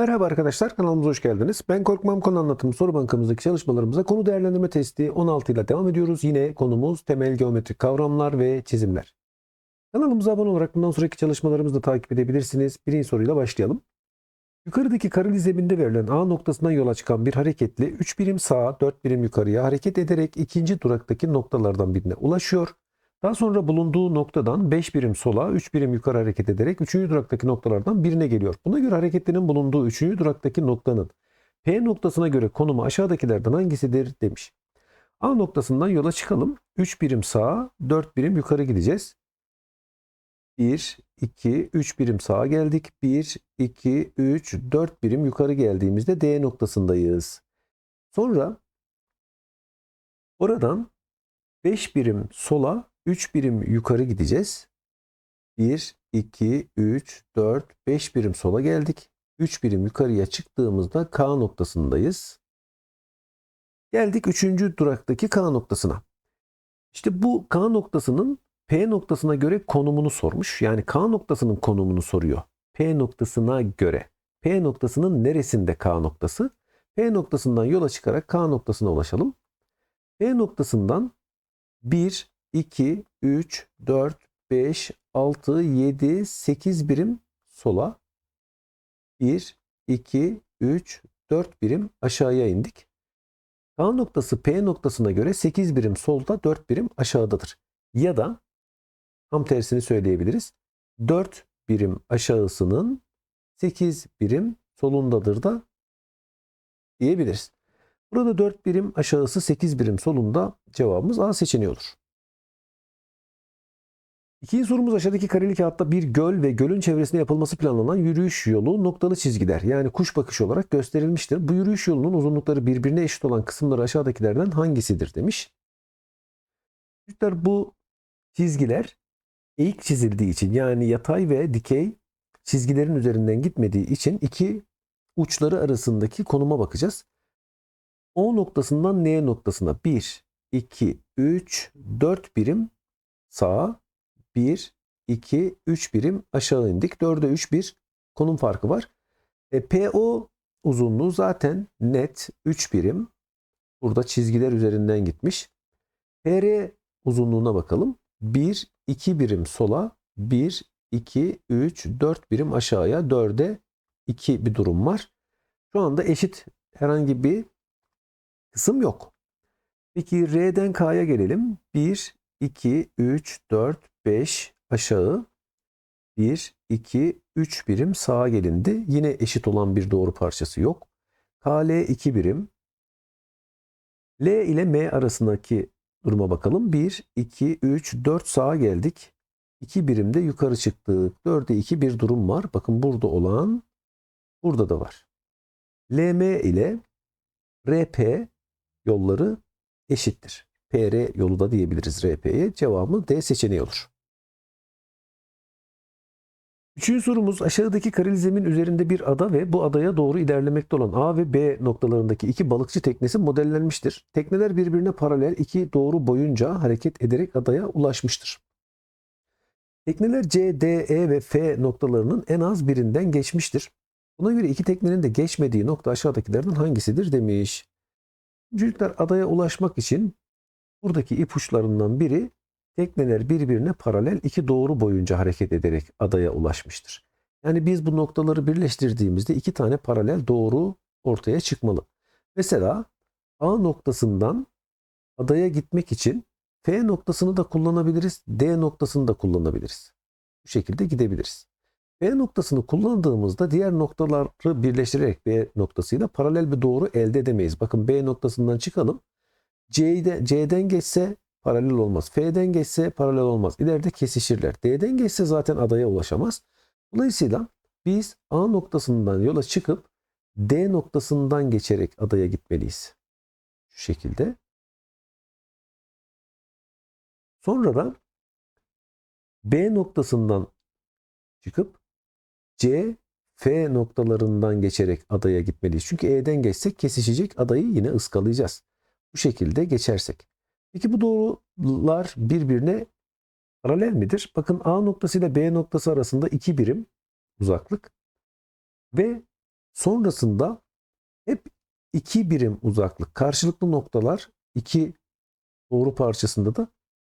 Merhaba arkadaşlar kanalımıza hoş geldiniz. Ben Korkmam Konu Anlatımı soru bankamızdaki çalışmalarımıza konu değerlendirme testi 16 ile devam ediyoruz. Yine konumuz temel geometrik kavramlar ve çizimler. Kanalımıza abone olarak bundan sonraki çalışmalarımızı da takip edebilirsiniz. Birinci soruyla başlayalım. Yukarıdaki kareli zeminde verilen A noktasından yola çıkan bir hareketli 3 birim sağa 4 birim yukarıya hareket ederek ikinci duraktaki noktalardan birine ulaşıyor. Daha sonra bulunduğu noktadan 5 birim sola, 3 birim yukarı hareket ederek 3. duraktaki noktalardan birine geliyor. Buna göre hareketinin bulunduğu 3. duraktaki noktanın P noktasına göre konumu aşağıdakilerden hangisidir demiş. A noktasından yola çıkalım. 3 birim sağa, 4 birim yukarı gideceğiz. 1, 2, 3 birim sağa geldik. 1, 2, 3, 4 birim yukarı geldiğimizde D noktasındayız. Sonra oradan 5 birim sola, 3 birim yukarı gideceğiz. 1, 2, 3, 4, 5 birim sola geldik. 3 birim yukarıya çıktığımızda K noktasındayız. Geldik 3. duraktaki K noktasına. İşte bu K noktasının P noktasına göre konumunu sormuş. Yani K noktasının konumunu soruyor. P noktasına göre. P noktasının neresinde K noktası? P noktasından yola çıkarak K noktasına ulaşalım. P noktasından 1, 2, 3, 4, 5, 6, 7, 8 birim sola. 1, 2, 3, 4 birim aşağıya indik. K noktası P noktasına göre 8 birim solda 4 birim aşağıdadır. Ya da tam tersini söyleyebiliriz. 4 birim aşağısının 8 birim solundadır da diyebiliriz. Burada 4 birim aşağısı 8 birim solunda cevabımız A seçeneği olur. İkinci sorumuz aşağıdaki kareli kağıtta bir göl ve gölün çevresinde yapılması planlanan yürüyüş yolu noktalı çizgiler yani kuş bakışı olarak gösterilmiştir. Bu yürüyüş yolunun uzunlukları birbirine eşit olan kısımları aşağıdakilerden hangisidir demiş. Çocuklar bu çizgiler eğik çizildiği için yani yatay ve dikey çizgilerin üzerinden gitmediği için iki uçları arasındaki konuma bakacağız. O noktasından N noktasına 1, 2, 3, 4 birim sağa, 1, 2, 3 birim aşağı indik. 4'e 3 bir konum farkı var. E, PO uzunluğu zaten net 3 birim. Burada çizgiler üzerinden gitmiş. PR uzunluğuna bakalım. 1, 2 birim sola, 1, 2, 3, 4 birim aşağıya, 4'e 2 bir durum var. Şu anda eşit herhangi bir kısım yok. Peki R'den K'ya gelelim. 1, 2, 3, 4, 5 aşağı. 1, 2, 3 birim sağa gelindi. Yine eşit olan bir doğru parçası yok. KL 2 birim. L ile M arasındaki duruma bakalım. 1, 2, 3, 4 sağa geldik. 2 birimde yukarı çıktık. 4'e 2 bir durum var. Bakın burada olan burada da var. LM ile RP yolları eşittir. PR yolu da diyebiliriz RP'ye. Cevabı D seçeneği olur. Üçüncü sorumuz aşağıdaki kareli zemin üzerinde bir ada ve bu adaya doğru ilerlemekte olan A ve B noktalarındaki iki balıkçı teknesi modellenmiştir. Tekneler birbirine paralel iki doğru boyunca hareket ederek adaya ulaşmıştır. Tekneler C, D, E ve F noktalarının en az birinden geçmiştir. Buna göre iki teknenin de geçmediği nokta aşağıdakilerden hangisidir demiş. Çocuklar adaya ulaşmak için buradaki ipuçlarından biri tekneler birbirine paralel iki doğru boyunca hareket ederek adaya ulaşmıştır. Yani biz bu noktaları birleştirdiğimizde iki tane paralel doğru ortaya çıkmalı. Mesela A noktasından adaya gitmek için F noktasını da kullanabiliriz, D noktasını da kullanabiliriz. Bu şekilde gidebiliriz. B noktasını kullandığımızda diğer noktaları birleştirerek B noktasıyla paralel bir doğru elde edemeyiz. Bakın B noktasından çıkalım. C'de, C'den geçse paralel olmaz. F'den geçse paralel olmaz. İleride kesişirler. D'den geçse zaten adaya ulaşamaz. Dolayısıyla biz A noktasından yola çıkıp D noktasından geçerek adaya gitmeliyiz. Şu şekilde. Sonra da B noktasından çıkıp C, F noktalarından geçerek adaya gitmeliyiz. Çünkü E'den geçsek kesişecek adayı yine ıskalayacağız. Bu şekilde geçersek. Peki bu doğrular birbirine paralel midir? Bakın A noktası ile B noktası arasında iki birim uzaklık ve Sonrasında hep iki birim uzaklık. Karşılıklı noktalar iki doğru parçasında da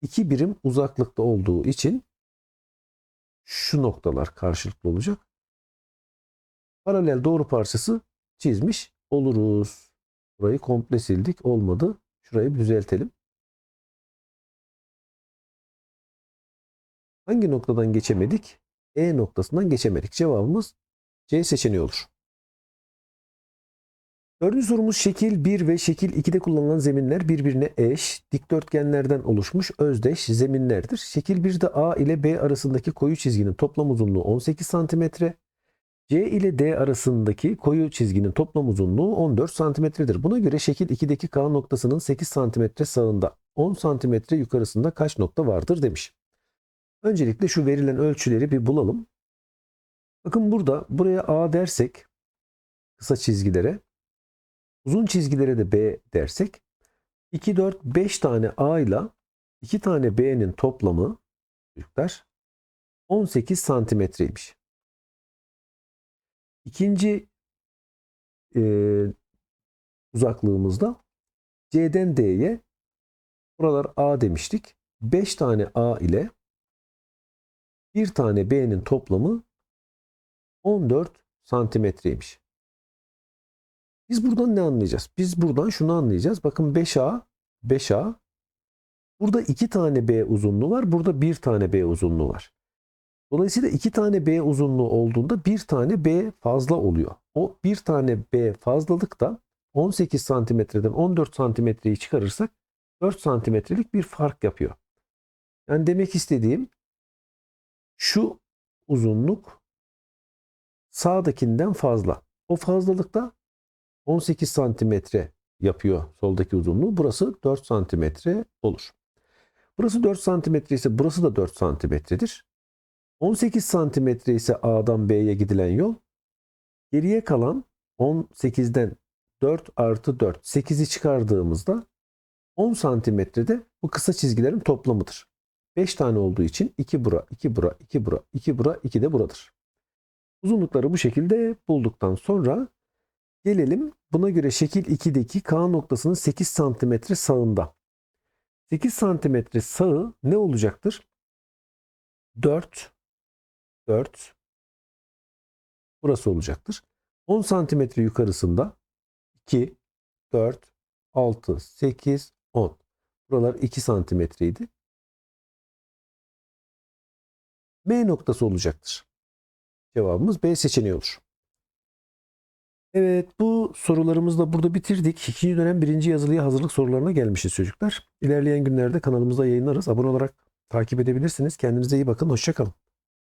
iki birim uzaklıkta olduğu için şu noktalar karşılıklı olacak. Paralel doğru parçası çizmiş oluruz. Burayı komple sildik. Olmadı. Şurayı düzeltelim. Hangi noktadan geçemedik? E noktasından geçemedik. Cevabımız C seçeneği olur. Dördüncü sorumuz şekil 1 ve şekil 2'de kullanılan zeminler birbirine eş, dikdörtgenlerden oluşmuş özdeş zeminlerdir. Şekil 1'de A ile B arasındaki koyu çizginin toplam uzunluğu 18 cm, C ile D arasındaki koyu çizginin toplam uzunluğu 14 santimetredir. Buna göre şekil 2'deki K noktasının 8 santimetre sağında 10 santimetre yukarısında kaç nokta vardır demiş. Öncelikle şu verilen ölçüleri bir bulalım. Bakın burada buraya A dersek kısa çizgilere uzun çizgilere de B dersek 2, 4, 5 tane A ile 2 tane B'nin toplamı çocuklar 18 santimetreymiş. İkinci e, uzaklığımızda C'den D'ye buralar A demiştik. 5 tane A ile bir tane B'nin toplamı 14 santimetreymiş. Biz buradan ne anlayacağız? Biz buradan şunu anlayacağız. Bakın 5A, 5A. Burada 2 tane B uzunluğu var. Burada 1 tane B uzunluğu var. Dolayısıyla 2 tane B uzunluğu olduğunda 1 tane B fazla oluyor. O 1 tane B fazlalık da 18 santimetreden 14 santimetreyi çıkarırsak 4 santimetrelik bir fark yapıyor. Yani demek istediğim şu uzunluk sağdakinden fazla. O fazlalık da 18 santimetre yapıyor soldaki uzunluğu. Burası 4 santimetre olur. Burası 4 santimetre ise burası da 4 santimetredir. 18 santimetre ise A'dan B'ye gidilen yol. Geriye kalan 18'den 4 artı 4 8'i çıkardığımızda 10 santimetrede bu kısa çizgilerin toplamıdır. 5 tane olduğu için 2 bura, 2 bura, 2 bura, 2 bura, 2 de buradır. Uzunlukları bu şekilde bulduktan sonra gelelim buna göre şekil 2'deki K noktasının 8 santimetre sağında. 8 santimetre sağı ne olacaktır? 4, 4, burası olacaktır. 10 santimetre yukarısında 2, 4, 6, 8, 10. Buralar 2 santimetreydi. M noktası olacaktır. Cevabımız B seçeneği olur. Evet bu sorularımızı da burada bitirdik. İkinci dönem birinci yazılıya hazırlık sorularına gelmişiz çocuklar. İlerleyen günlerde kanalımızda yayınlarız. Abone olarak takip edebilirsiniz. Kendinize iyi bakın. Hoşçakalın.